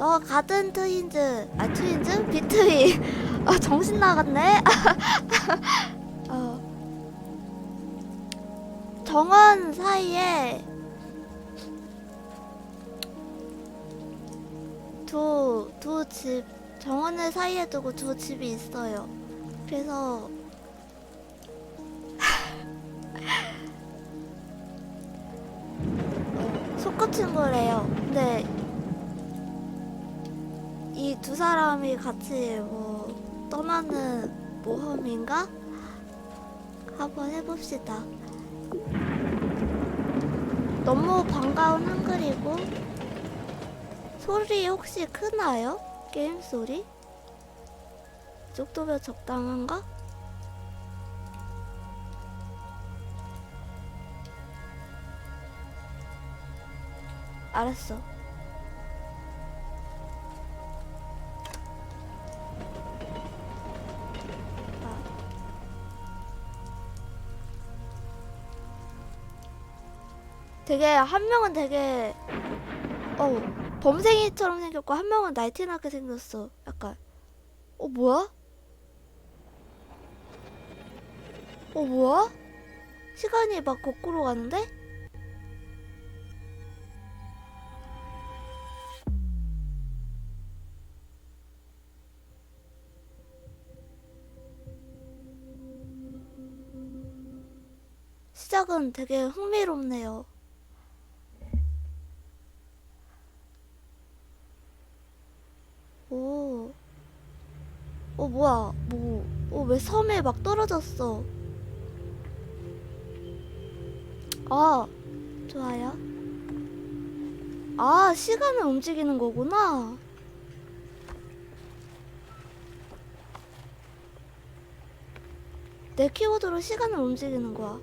너 가든 트윈즈 아 트윈즈? 비트윈. 아 정신 나갔네. 어. 정원 사이에 두 두 집 정원을 사이에 두고 두 집이 있어요. 그래서 어, 소꿉친구래요. 근데 이 두 사람이 같이 뭐 떠나는 모험인가? 한번 해봅시다. 너무 반가운 한글이고 소리 혹시 크나요? 게임 소리? 이 정도면 적당한가? 알았어. 되게 한 명은 되게 어 범생이처럼 생겼고 한 명은 날티나게 생겼어. 약간 어 뭐야? 어 뭐야? 시간이 막 거꾸로 가는데? 시작은 되게 흥미롭네요. 오. 어, 뭐야. 뭐, 어, 왜 섬에 막 떨어졌어. 아, 좋아요. 아, 시간을 움직이는 거구나. 내 키보드로 시간을 움직이는 거야.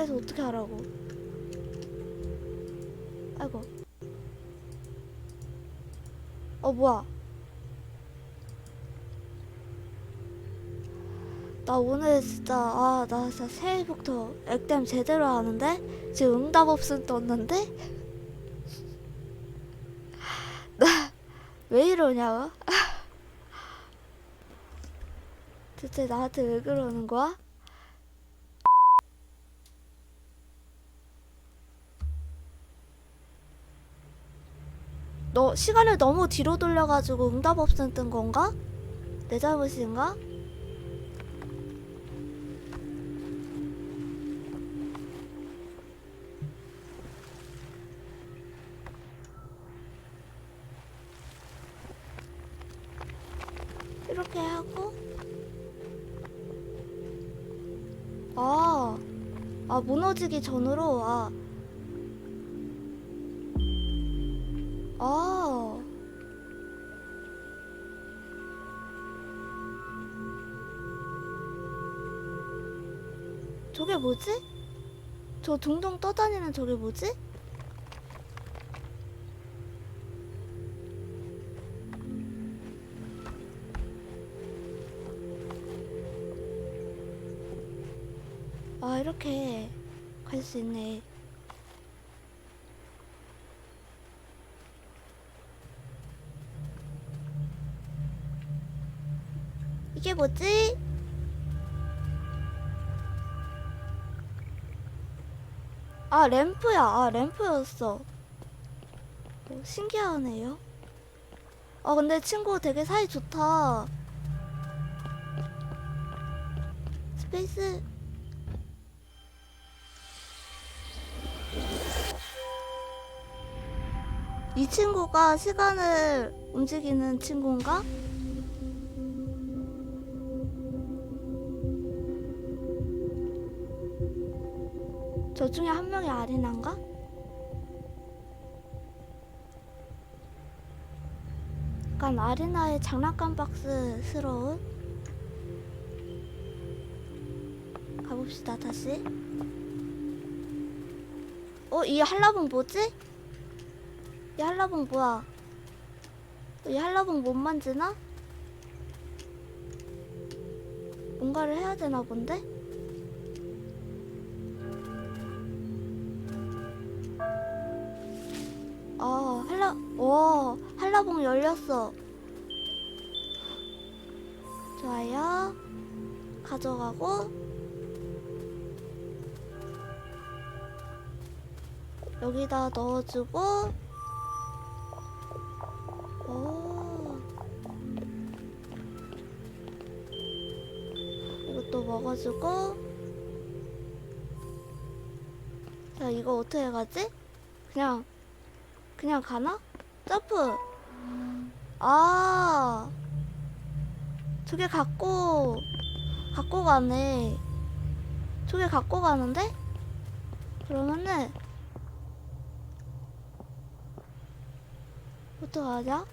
여기에서 어떻게 하라고? 아이고. 어, 뭐야. 나 오늘 진짜, 아, 나 진짜 새해부터 액땜 제대로 하는데? 지금 응답 없음 떴는데? 나, 왜 이러냐? 대체 나한테 왜 그러는 거야? 너 시간을 너무 뒤로 돌려가지고 응답 없음 뜬 건가? 내 잘못인가? 이렇게 하고 아, 아 무너지기 전으로 아, 아. 뭐지? 저 둥둥 떠다니는 저게 뭐지? 아, 이렇게 갈 수 있네. 이게 뭐지? 아, 램프야. 아, 램프였어. 오, 신기하네요. 아, 근데 친구 되게 사이 좋다. 스페이스. 이 친구가 시간을 움직이는 친구인가? 저 중에 한 명이 아리나인가? 약간 아리나의 장난감 박스스러운 가봅시다 다시 어? 이 한라봉 뭐지? 이 한라봉 뭐야? 이 한라봉 못 만지나? 뭔가를 해야 되나 본데? 와, 한라봉 열렸어. 좋아요. 가져가고. 여기다 넣어주고. 오. 이것도 먹어주고. 자, 이거 어떻게 가지? 그냥, 그냥 가나? 점프! 아! 저게 갖고, 갖고 가네. 저게 갖고 가는데? 그러면은, 어떡하냐?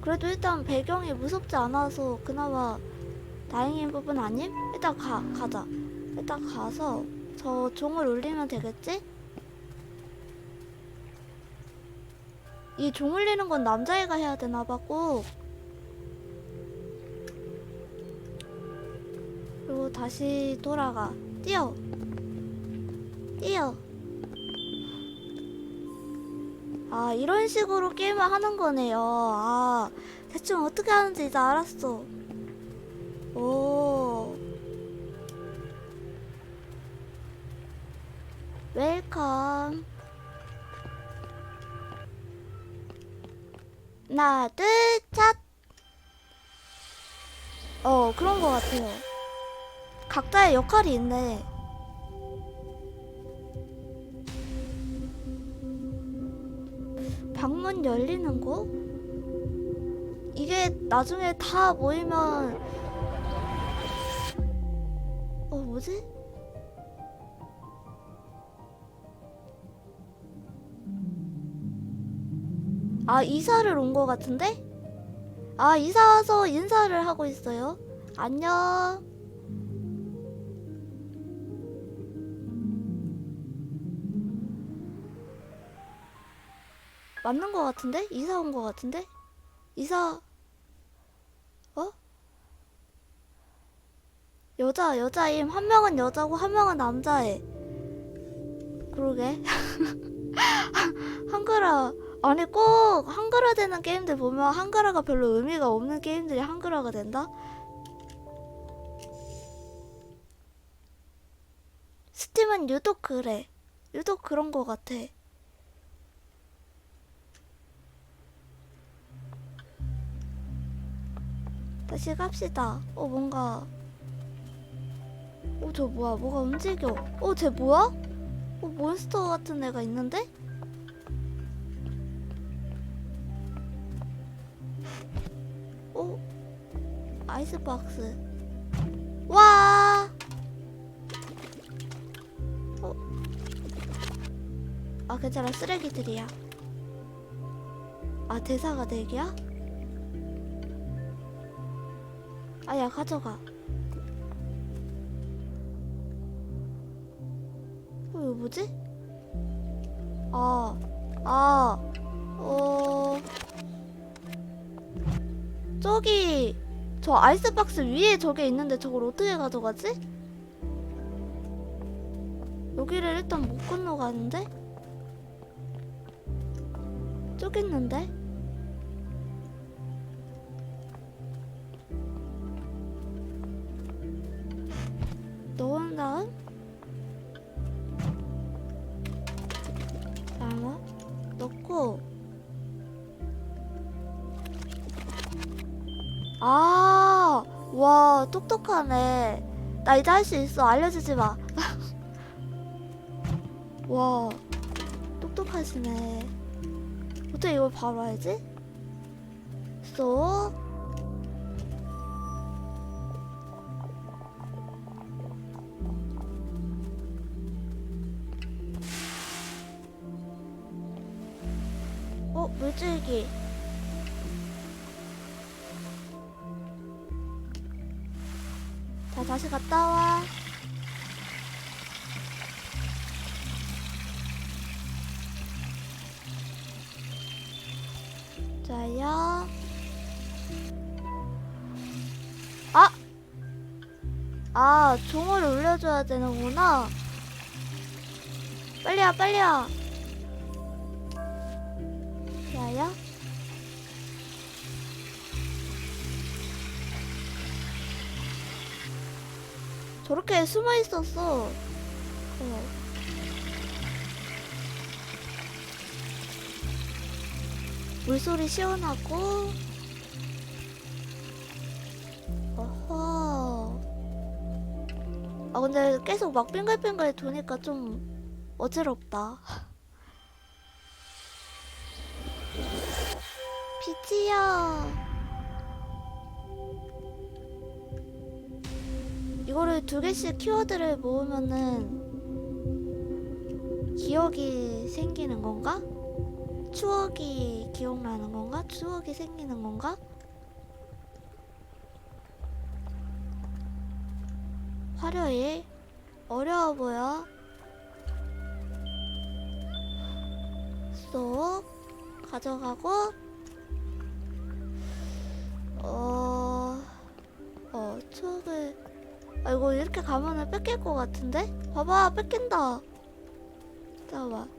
그래도 일단 배경이 무섭지 않아서 그나마 다행인 부분 아님? 일단 가, 가자. 일단 가서 저 종을 울리면 되겠지? 이 종 울리는 건 남자애가 해야 되나 봐 꼭. 그리고 다시 돌아가. 뛰어. 뛰어. 아, 이런 식으로 게임을 하는 거네요. 아, 대충 어떻게 하는지 이제 알았어. 오. 하나, 둘, 셋. 어, 그런 거 같아요. 각자의 역할이 있네. 방문 열리는 거? 이게 나중에 다 모이면 어 뭐지? 아 이사를 온 거 같은데? 아 이사 와서 인사를 하고 있어요. 안녕. 맞는 거 같은데? 이사 온 거 같은데? 이사 어? 여자 여자임 한 명은 여자고 한 명은 남자애 그러게 한글화 아니 꼭 한글화 되는 게임들 보면 한글화가 별로 의미가 없는 게임들이 한글화가 된다? 스팀은 유독 그래 유독 그런 거 같아 다시 갑시다. 어, 뭔가. 어, 저 뭐야? 뭐가 움직여. 어, 쟤 뭐야? 어, 몬스터 같은 애가 있는데? 아이스박스. 와! 어? 아, 괜찮아. 쓰레기들이야. 아, 대사가 내기야? 아 야 가져가. 어 이거 뭐지? 아, 아, 어, 저기 저 아이스박스 위에 저게 있는데 저걸 어떻게 가져가지? 여기를 일단 못 건너가는데? 있는데? 와, 똑똑하네. 나 이제 할 수 있어. 알려주지 마. 와, 똑똑하시네. 어떻게 이걸 바로 알지? 쏙. 아, 종을 올려줘야 되는구나. 빨리 와, 빨리 와. 좋아요. 저렇게 숨어 있었어. 어. 물소리 시원하고. 아, 근데 계속 막 빙글빙글 도니까 좀 어지럽다. 비지야. 이거를 두 개씩 키워드를 모으면은 기억이 생기는 건가? 추억이 기억나는 건가? 추억이 생기는 건가? 화려해? 어려워 보여. 쏙 가져가고 어... 어, 추억을 아 이거 이렇게 가면은 뺏길 것 같은데? 봐봐 뺏긴다 잠깐만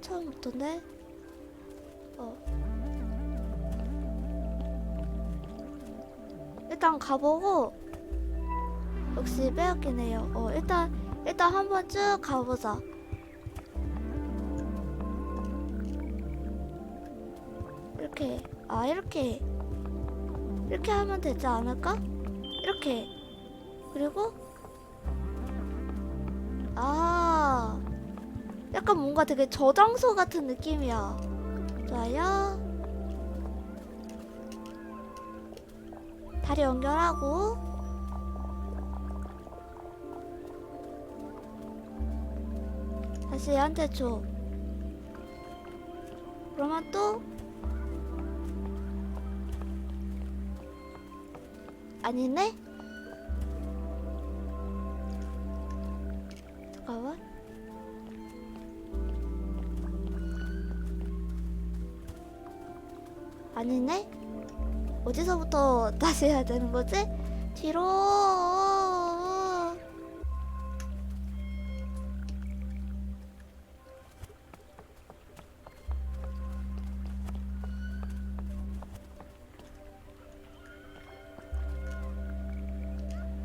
처음부터인데? 어 일단 가보고 역시 빼앗긴 해요. 어, 일단, 일단 한번 쭉 가보자. 이렇게, 아, 이렇게. 이렇게 하면 되지 않을까? 이렇게. 그리고, 아, 약간 뭔가 되게 저장소 같은 느낌이야. 좋아요. 다리 연결하고, 다시 얘한테 줘. 그러면 또 아니네? 다시 해야 되는 거지? 뒤로.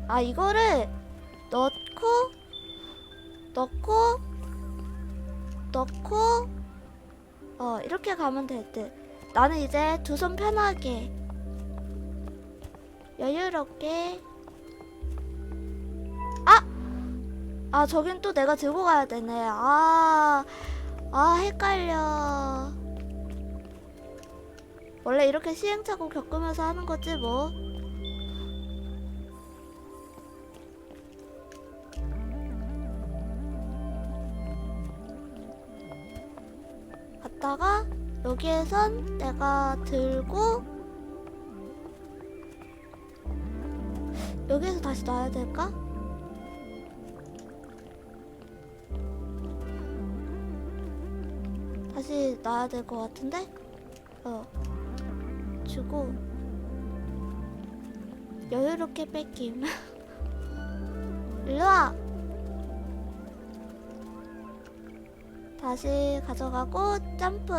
아 이거를 넣고 넣고 넣고 어 이렇게 가면 될 듯. 나는 이제 두 손 편하게 여유롭게 아! 아 저긴 또 내가 들고 가야 되네. 아, 아 헷갈려. 원래 이렇게 시행착오 겪으면서 하는 거지 뭐. 갔다가 여기에선 내가 들고 여기에서 다시 놔야 될까? 다시 놔야 될 것 같은데? 어. 주고. 여유롭게 뺏김. 일로와! 다시 가져가고 점프!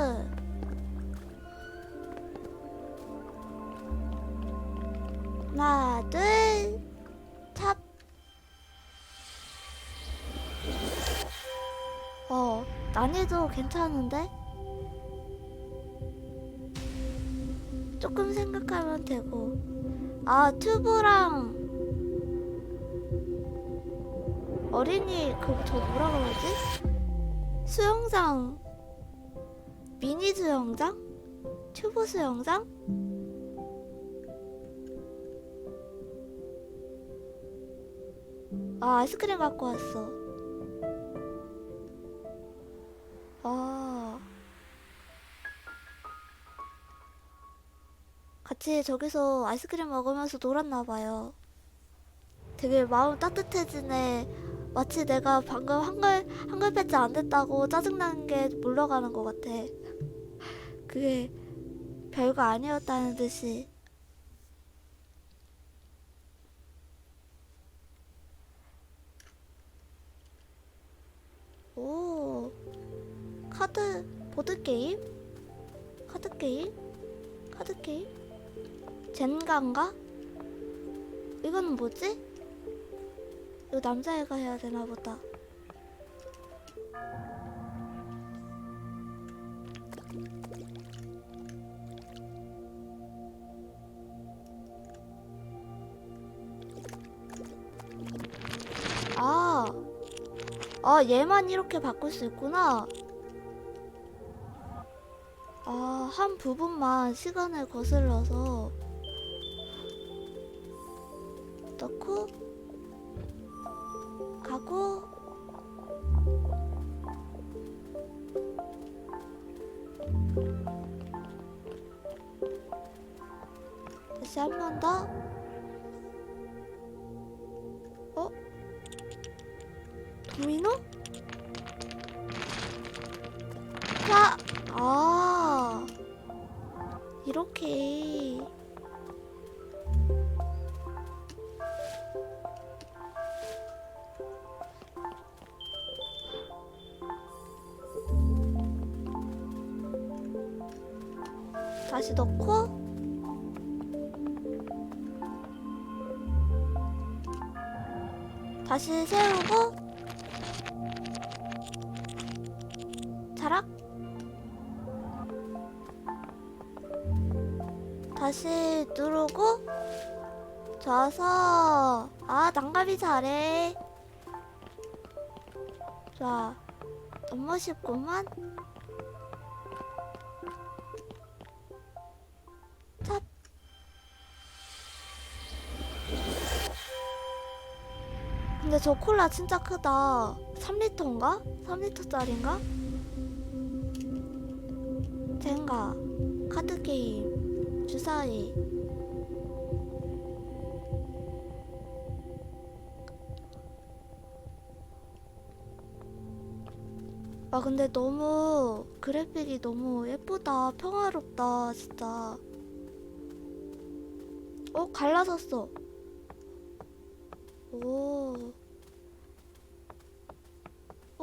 하나 둘 괜찮은데? 조금 생각하면 되고. 아, 튜브랑 어린이 그저 뭐라 그러지? 수영장 미니 수영장? 튜브 수영장? 아 아이스크림 갖고 왔어 같이 저기서 아이스크림 먹으면서 놀았나 봐요. 되게 마음 따뜻해지네. 마치 내가 방금 한글 한글 배치 안 됐다고 짜증나는 게 물러가는 것 같아. 그게 별거 아니었다는 듯이. 오, 카드 보드 게임? 카드 게임? 카드 게임? 젠가인가? 이거는 뭐지? 이거 남자애가 해야 되나 보다. 아, 아 얘만 이렇게 바꿀 수 있구나. 아, 한 부분만 시간을 거슬러서 다시 넣고. 다시 세우고. 자락. 다시 누르고. 좋아서. 아 난감이 잘해. 좋아. 너무 쉽구만 저 콜라 진짜 크다. 3리터인가? 3리터짜린가? 젠가 카드게임 주사위. 아 근데 너무 그래픽이 너무 예쁘다. 평화롭다 진짜. 어 갈라졌어. 오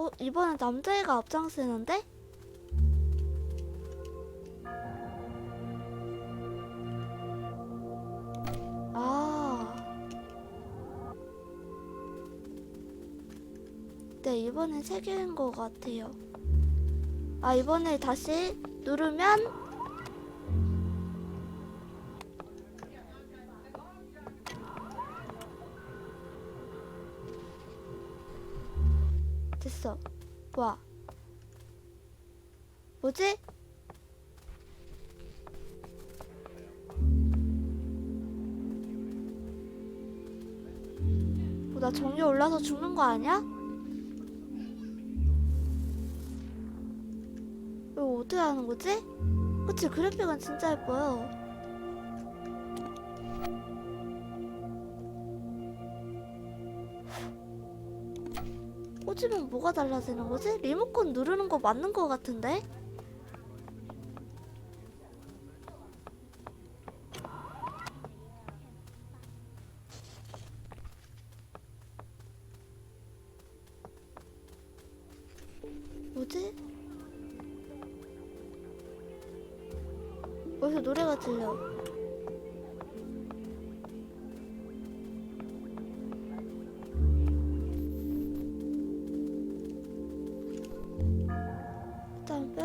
어, 이번엔 남자애가 앞장서는데? 아. 네, 이번엔 세 개인 것 같아요. 아, 이번에 다시 누르면 와. 뭐지? 어, 나 정리 올라서 죽는 거 아니야? 이거 어떻게 하는 거지? 그치 그래픽은 진짜 예뻐요. 꽂으면 뭐가 달라지는 거지? 리모컨 누르는 거 맞는 거 같은데?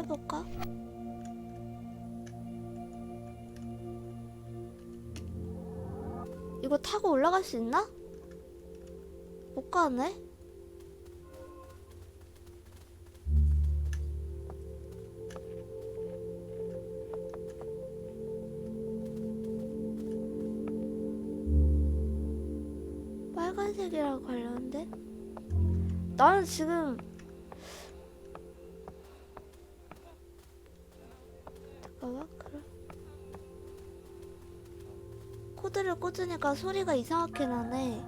빼볼까? 이거 타고 올라갈 수 있나? 못 가네? 빨간색이랑 관련돼? 나는 지금 꽂으니까 소리가 이상하게 나네.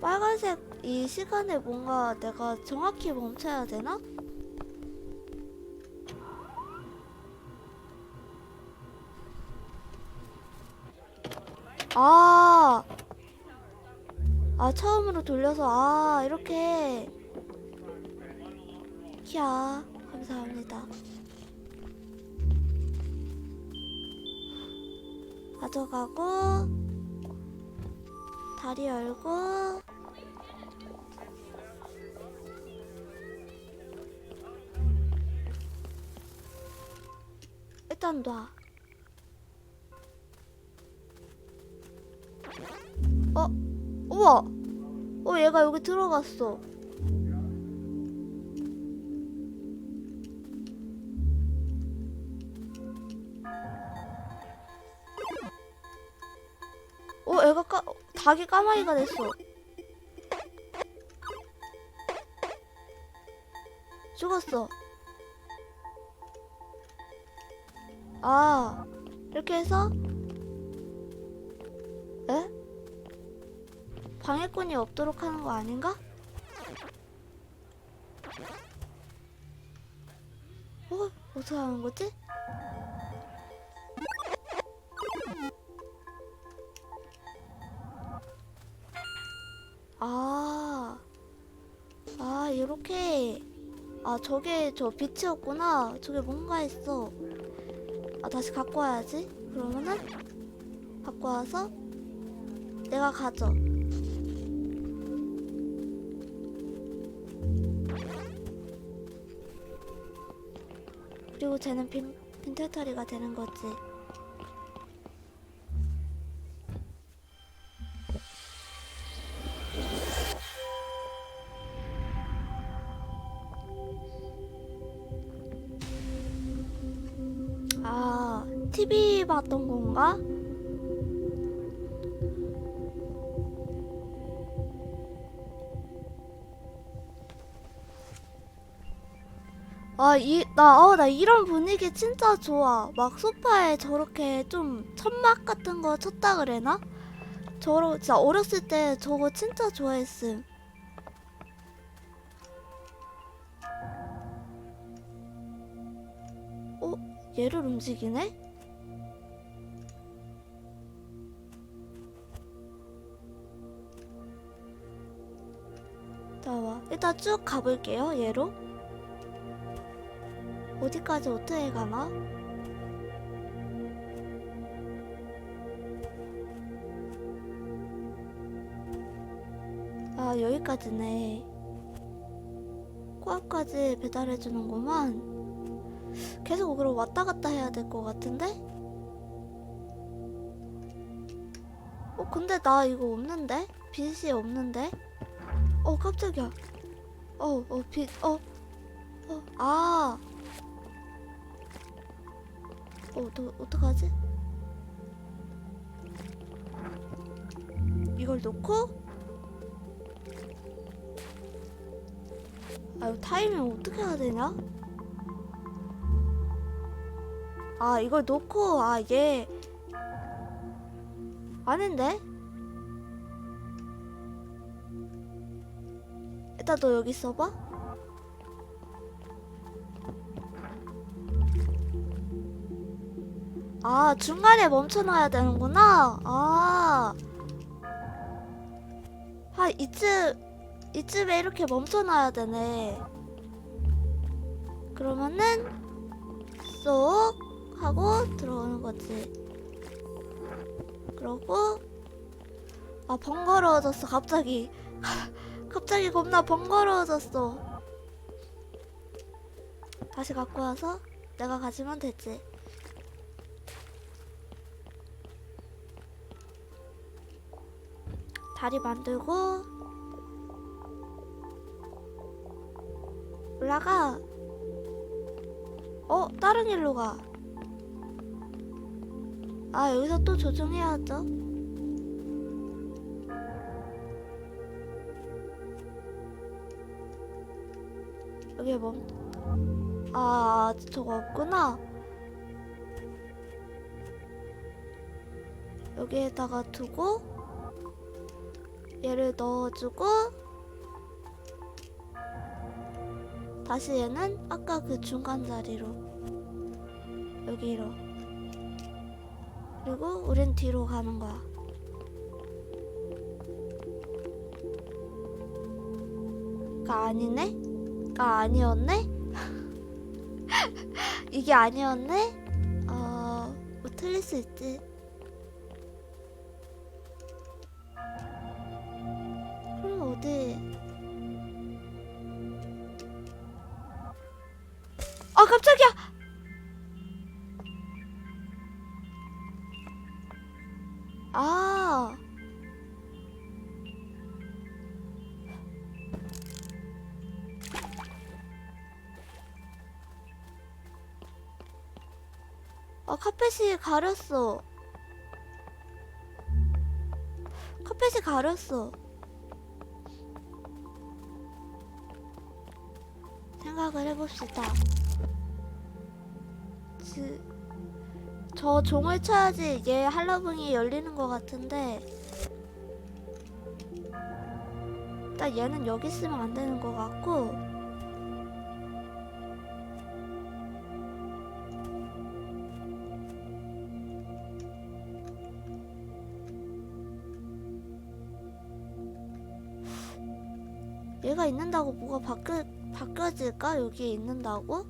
빨간색 이 시간에 뭔가 내가 정확히 멈춰야 되나? 아, 아 처음으로 돌려서 아 이렇게 키야 감사합니다. 가져가고 다리 열고 일단 놔. 어, 우와. 어, 얘가 여기 들어갔어. 어, 까, 닭이 까마귀가 됐어. 죽었어. 아, 이렇게 해서, 에? 방해꾼이 없도록 하는 거 아닌가? 어? 어떻게 하는 거지? 저게 저 빛이었구나. 저게 뭔가 했어. 아, 다시 갖고 와야지. 그러면은, 갖고 와서, 내가 가져. 그리고 쟤는 빈, 빈털터리가 되는 거지. TV 봤던 건가? 아, 이, 나, 어, 나 이런 분위기 진짜 좋아. 막 소파에 저렇게 좀 천막 같은 거 쳤다 그래나? 저러, 진짜 어렸을 때 저거 진짜 좋아했음. 어? 얘를 움직이네? 쭉 가볼게요, 얘로. 어디까지 어떻게 가나? 아, 여기까지네. 코앞까지 배달해주는구만. 계속 그럼 왔다 갔다 해야 될 것 같은데? 어, 근데 나 이거 없는데? 빛이 없는데? 어, 깜짝이야. 어, 어, 빛, 어, 어, 아. 어, 너, 어떡하지? 이걸 놓고? 아유, 타이밍 어떻게 해야 되냐? 아, 이걸 놓고, 아, 얘. 아닌데? 일단 너 여기 있어봐. 아, 중간에 멈춰놔야 되는구나. 아. 아, 이쯤, 이쯤에 이렇게 멈춰놔야 되네. 그러면은, 쏙 하고 들어오는 거지. 그러고, 아, 번거로워졌어, 갑자기. 갑자기 겁나 번거로워졌어. 다시 갖고 와서 내가 가지면 되지. 다리 만들고 올라가. 어, 다른 길로 가. 아, 여기서 또 조정해야죠. 여기 뭐? 아 저거 없구나. 여기에다가 두고 얘를 넣어주고 다시 얘는 아까 그 중간 자리로 여기로 그리고 우린 뒤로 가는 거야. 그 아니네? 가 아니었네? 이게 아니었네? 어... 뭐 틀릴 수 있지 그럼 어디 아 깜짝이야 아 아, 카펫이 가렸어. 카펫이 가렸어. 생각을 해봅시다. 지, 저 종을 쳐야지 얘 한라봉이 열리는 것 같은데 일단 얘는 여기 있으면 안 되는 것 같고 얘가 있는다고 뭐가 바뀌, 바뀌어질까? 여기에 있는다고?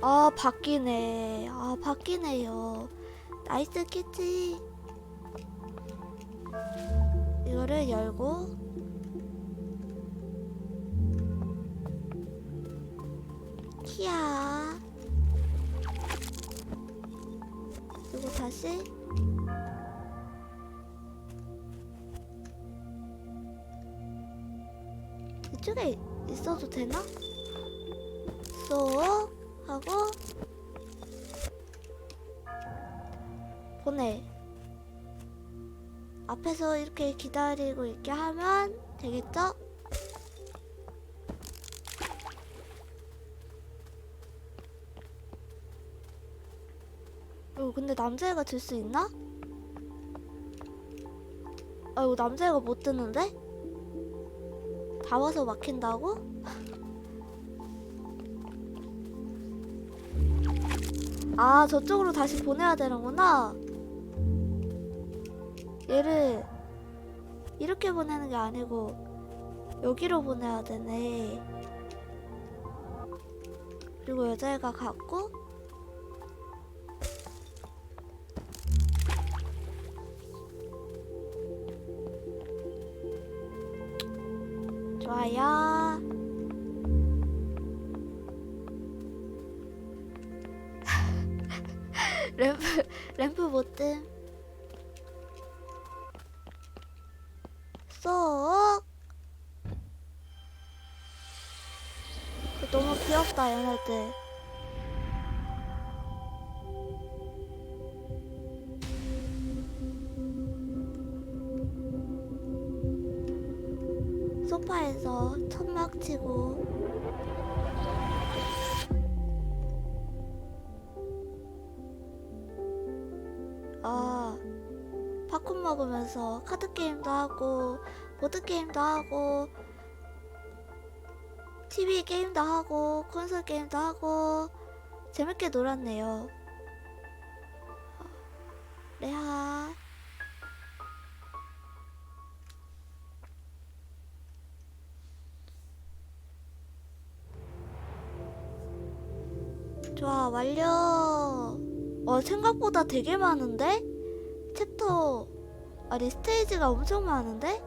아 바뀌네. 아 바뀌네요. 나이스 키치. 이거를 열고. 키야. 그리고 다시 이쪽에 있어도 되나? 쏙 하고 보내 앞에서 이렇게 기다리고 있게 하면 되겠죠? 어, 근데 남자애가 들 수 있나? 아, 이거 남자애가 못 드는데? 다 와서 막힌다고? 아 저쪽으로 다시 보내야 되는구나 얘를 이렇게 보내는 게 아니고 여기로 보내야 되네 그리고 여자애가 갔고 좋아요. 램프 램프 못뜸 쏙. 너무 귀엽다 얘네들 소파에서 천막 치고 아 팝콘 먹으면서 카드 게임도 하고 보드 게임도 하고 TV 게임도 하고 콘솔 게임도 하고 재밌게 놀았네요. 레하 완료. 어 생각보다 되게 많은데 챕터 아니 스테이지가 엄청 많은데